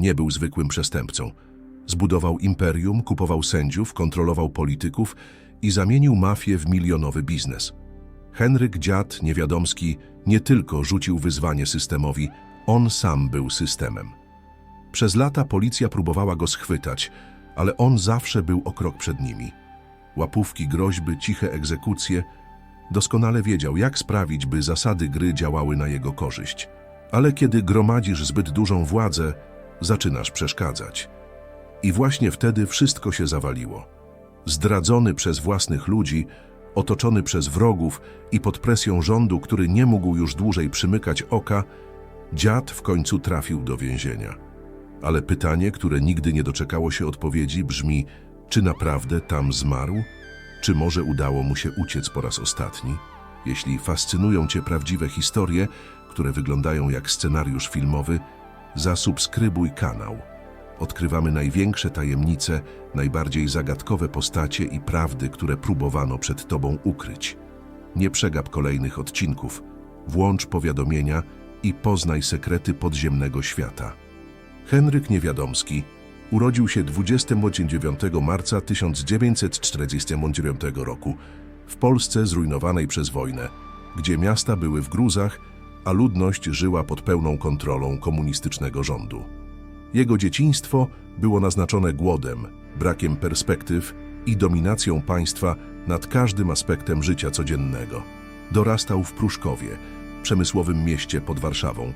Nie był zwykłym przestępcą. Zbudował imperium, kupował sędziów, kontrolował polityków i zamienił mafię w milionowy biznes. Henryk Dziad Niewiadomski nie tylko rzucił wyzwanie systemowi, on sam był systemem. Przez lata policja próbowała go schwytać, ale on zawsze był o krok przed nimi. Łapówki, groźby, ciche egzekucje. Doskonale wiedział, jak sprawić, by zasady gry działały na jego korzyść. Ale kiedy gromadzisz zbyt dużą władzę, zaczynasz przeszkadzać. I właśnie wtedy wszystko się zawaliło. Zdradzony przez własnych ludzi, otoczony przez wrogów i pod presją rządu, który nie mógł już dłużej przymykać oka, dziad w końcu trafił do więzienia. Ale pytanie, które nigdy nie doczekało się odpowiedzi, brzmi: czy naprawdę tam zmarł? Czy może udało mu się uciec po raz ostatni? Jeśli fascynują Cię prawdziwe historie, które wyglądają jak scenariusz filmowy, zasubskrybuj kanał. Odkrywamy największe tajemnice, najbardziej zagadkowe postacie i prawdy, które próbowano przed Tobą ukryć. Nie przegap kolejnych odcinków, włącz powiadomienia i poznaj sekrety podziemnego świata. Henryk Niewiadomski urodził się 29 marca 1949 roku w Polsce zrujnowanej przez wojnę, gdzie miasta były w gruzach, a ludność żyła pod pełną kontrolą komunistycznego rządu. Jego dzieciństwo było naznaczone głodem, brakiem perspektyw i dominacją państwa nad każdym aspektem życia codziennego. Dorastał w Pruszkowie, przemysłowym mieście pod Warszawą,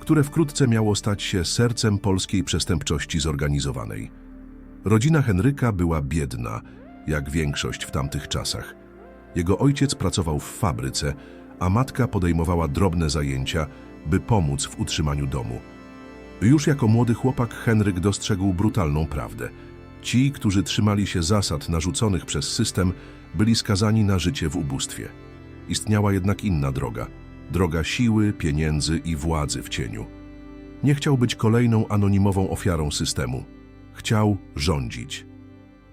które wkrótce miało stać się sercem polskiej przestępczości zorganizowanej. Rodzina Henryka była biedna, jak większość w tamtych czasach. Jego ojciec pracował w fabryce, a matka podejmowała drobne zajęcia, by pomóc w utrzymaniu domu. Już jako młody chłopak Henryk dostrzegł brutalną prawdę. Ci, którzy trzymali się zasad narzuconych przez system, byli skazani na życie w ubóstwie. Istniała jednak inna droga. Droga siły, pieniędzy i władzy w cieniu. Nie chciał być kolejną anonimową ofiarą systemu. Chciał rządzić.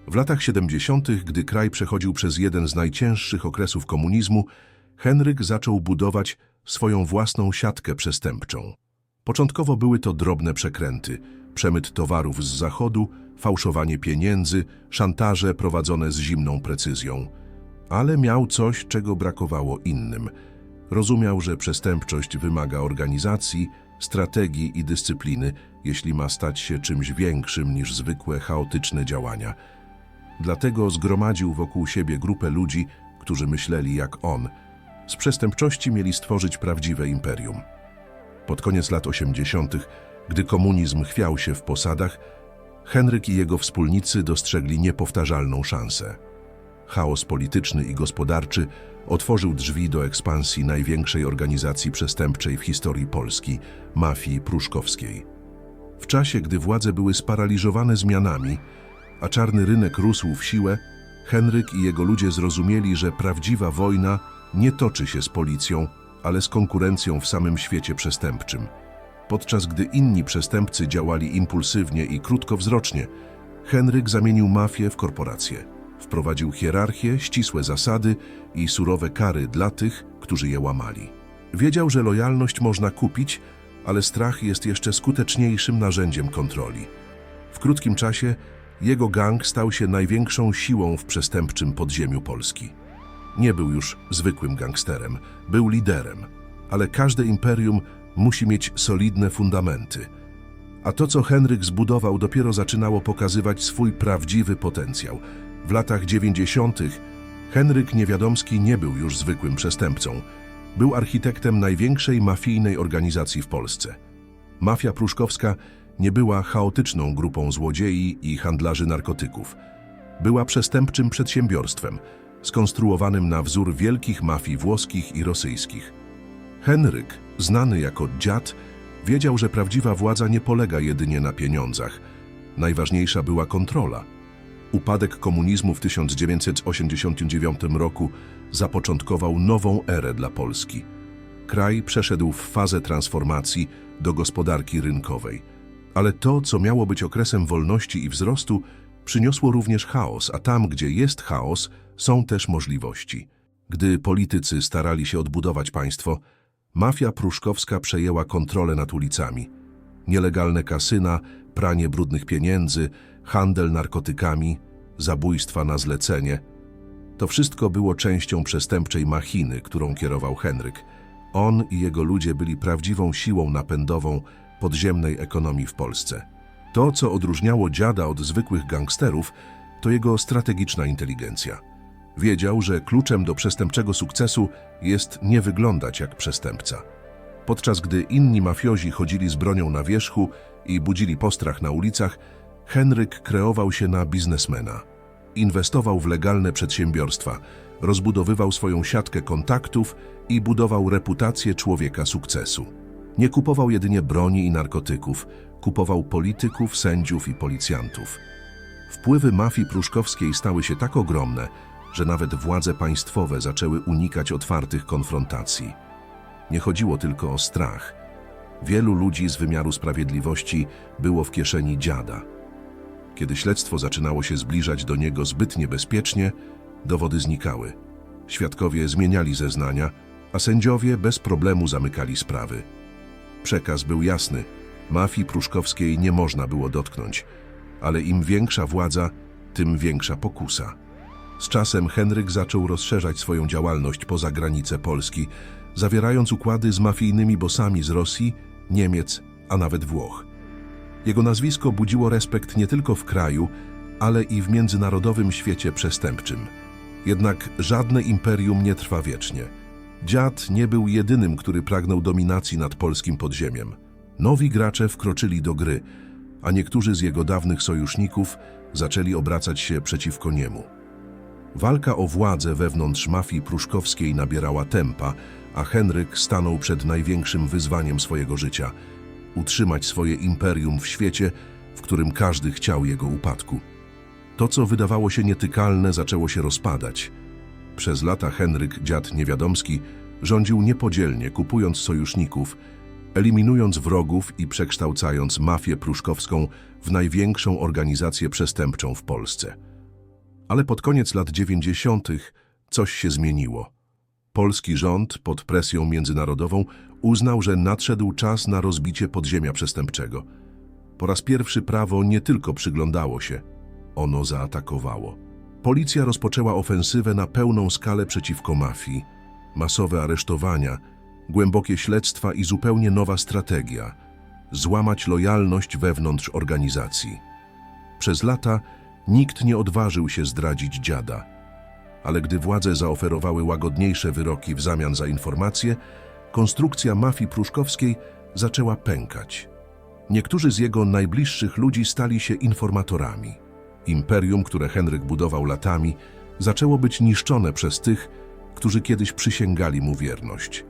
W latach 70., gdy kraj przechodził przez jeden z najcięższych okresów komunizmu, Henryk zaczął budować swoją własną siatkę przestępczą. Początkowo były to drobne przekręty, przemyt towarów z zachodu, fałszowanie pieniędzy, szantaże prowadzone z zimną precyzją. Ale miał coś, czego brakowało innym. Rozumiał, że przestępczość wymaga organizacji, strategii i dyscypliny, jeśli ma stać się czymś większym niż zwykłe chaotyczne działania. Dlatego zgromadził wokół siebie grupę ludzi, którzy myśleli jak on. Z przestępczości mieli stworzyć prawdziwe imperium. Pod koniec lat 80., gdy komunizm chwiał się w posadach, Henryk i jego wspólnicy dostrzegli niepowtarzalną szansę. Chaos polityczny i gospodarczy otworzył drzwi do ekspansji największej organizacji przestępczej w historii Polski mafii pruszkowskiej. W czasie, gdy władze były sparaliżowane zmianami, a czarny rynek rósł w siłę, Henryk i jego ludzie zrozumieli, że prawdziwa wojna nie toczy się z policją, ale z konkurencją w samym świecie przestępczym. Podczas gdy inni przestępcy działali impulsywnie i krótkowzrocznie, Henryk zamienił mafię w korporację. Wprowadził hierarchię, ścisłe zasady i surowe kary dla tych, którzy je łamali. Wiedział, że lojalność można kupić, ale strach jest jeszcze skuteczniejszym narzędziem kontroli. W krótkim czasie jego gang stał się największą siłą w przestępczym podziemiu Polski. Nie był już zwykłym gangsterem, był liderem, ale każde imperium musi mieć solidne fundamenty. A to, co Henryk zbudował, dopiero zaczynało pokazywać swój prawdziwy potencjał. W latach 90. Henryk Niewiadomski nie był już zwykłym przestępcą. Był architektem największej mafijnej organizacji w Polsce. Mafia pruszkowska nie była chaotyczną grupą złodziei i handlarzy narkotyków. Była przestępczym przedsiębiorstwem, skonstruowanym na wzór wielkich mafii włoskich i rosyjskich. Henryk, znany jako dziad, wiedział, że prawdziwa władza nie polega jedynie na pieniądzach. Najważniejsza była kontrola. Upadek komunizmu w 1989 roku zapoczątkował nową erę dla Polski. Kraj przeszedł w fazę transformacji do gospodarki rynkowej. Ale to, co miało być okresem wolności i wzrostu, przyniosło również chaos, a tam, gdzie jest chaos, są też możliwości. Gdy politycy starali się odbudować państwo, mafia pruszkowska przejęła kontrolę nad ulicami. Nielegalne kasyna, pranie brudnych pieniędzy, handel narkotykami, zabójstwa na zlecenie. To wszystko było częścią przestępczej machiny, którą kierował Henryk. On i jego ludzie byli prawdziwą siłą napędową podziemnej ekonomii w Polsce. To, co odróżniało dziada od zwykłych gangsterów, to jego strategiczna inteligencja. Wiedział, że kluczem do przestępczego sukcesu jest nie wyglądać jak przestępca. Podczas gdy inni mafiozi chodzili z bronią na wierzchu i budzili postrach na ulicach, Henryk kreował się na biznesmena. Inwestował w legalne przedsiębiorstwa, rozbudowywał swoją siatkę kontaktów i budował reputację człowieka sukcesu. Nie kupował jedynie broni i narkotyków, kupował polityków, sędziów i policjantów. Wpływy mafii pruszkowskiej stały się tak ogromne, że nawet władze państwowe zaczęły unikać otwartych konfrontacji. Nie chodziło tylko o strach. Wielu ludzi z wymiaru sprawiedliwości było w kieszeni dziada. Kiedy śledztwo zaczynało się zbliżać do niego zbyt niebezpiecznie, dowody znikały. Świadkowie zmieniali zeznania, a sędziowie bez problemu zamykali sprawy. Przekaz był jasny. Mafii pruszkowskiej nie można było dotknąć, ale im większa władza, tym większa pokusa. Z czasem Henryk zaczął rozszerzać swoją działalność poza granice Polski, zawierając układy z mafijnymi bosami z Rosji, Niemiec, a nawet Włoch. Jego nazwisko budziło respekt nie tylko w kraju, ale i w międzynarodowym świecie przestępczym. Jednak żadne imperium nie trwa wiecznie. Dziad nie był jedynym, który pragnął dominacji nad polskim podziemiem. Nowi gracze wkroczyli do gry, a niektórzy z jego dawnych sojuszników zaczęli obracać się przeciwko niemu. Walka o władzę wewnątrz mafii pruszkowskiej nabierała tempa, a Henryk stanął przed największym wyzwaniem swojego życia utrzymać swoje imperium w świecie, w którym każdy chciał jego upadku. To, co wydawało się nietykalne, zaczęło się rozpadać. Przez lata Henryk, dziad niewiadomski, rządził niepodzielnie, kupując sojuszników, eliminując wrogów i przekształcając mafię pruszkowską w największą organizację przestępczą w Polsce. Ale pod koniec lat 90. coś się zmieniło. Polski rząd pod presją międzynarodową uznał, że nadszedł czas na rozbicie podziemia przestępczego. Po raz pierwszy prawo nie tylko przyglądało się, ono zaatakowało. Policja rozpoczęła ofensywę na pełną skalę przeciwko mafii. Masowe aresztowania, głębokie śledztwa i zupełnie nowa strategia. Złamać lojalność wewnątrz organizacji. Przez lata nikt nie odważył się zdradzić dziada. Ale gdy władze zaoferowały łagodniejsze wyroki w zamian za informacje, konstrukcja mafii pruszkowskiej zaczęła pękać. Niektórzy z jego najbliższych ludzi stali się informatorami. Imperium, które Henryk budował latami, zaczęło być niszczone przez tych, którzy kiedyś przysięgali mu wierność.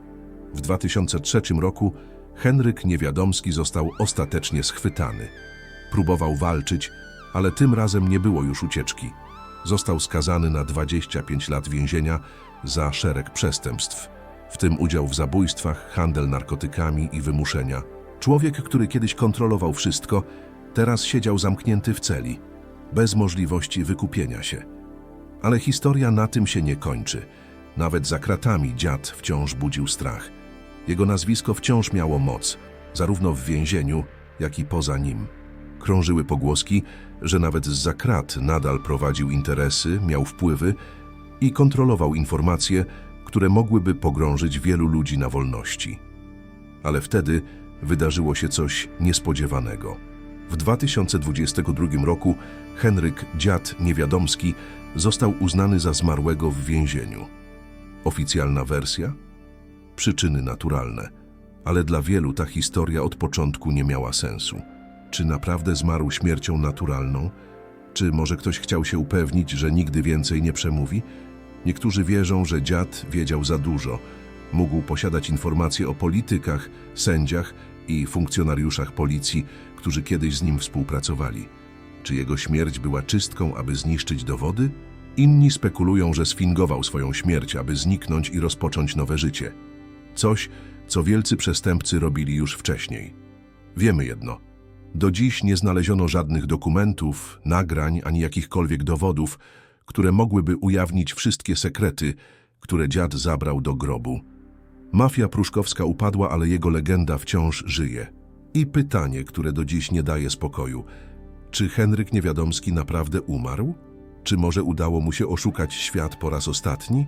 W 2003 roku Henryk Niewiadomski został ostatecznie schwytany. Próbował walczyć, ale tym razem nie było już ucieczki. Został skazany na 25 lat więzienia za szereg przestępstw, w tym udział w zabójstwach, handel narkotykami i wymuszenia. Człowiek, który kiedyś kontrolował wszystko, teraz siedział zamknięty w celi, bez możliwości wykupienia się. Ale historia na tym się nie kończy. Nawet za kratami dziad wciąż budził strach. Jego nazwisko wciąż miało moc, zarówno w więzieniu, jak i poza nim. Krążyły pogłoski, że nawet z krat nadal prowadził interesy, miał wpływy i kontrolował informacje, które mogłyby pogrążyć wielu ludzi na wolności. Ale wtedy wydarzyło się coś niespodziewanego. W 2022 roku Henryk Dziad Niewiadomski został uznany za zmarłego w więzieniu. Oficjalna wersja? Przyczyny naturalne. Ale dla wielu ta historia od początku nie miała sensu. Czy naprawdę zmarł śmiercią naturalną? Czy może ktoś chciał się upewnić, że nigdy więcej nie przemówi? Niektórzy wierzą, że dziad wiedział za dużo. Mógł posiadać informacje o politykach, sędziach i funkcjonariuszach policji, którzy kiedyś z nim współpracowali. Czy jego śmierć była czystką, aby zniszczyć dowody? Inni spekulują, że sfingował swoją śmierć, aby zniknąć i rozpocząć nowe życie. Coś, co wielcy przestępcy robili już wcześniej. Wiemy jedno. Do dziś nie znaleziono żadnych dokumentów, nagrań ani jakichkolwiek dowodów, które mogłyby ujawnić wszystkie sekrety, które dziad zabrał do grobu. Mafia pruszkowska upadła, ale jego legenda wciąż żyje. I pytanie, które do dziś nie daje spokoju. Czy Henryk Niewiadomski naprawdę umarł? Czy może udało mu się oszukać świat po raz ostatni?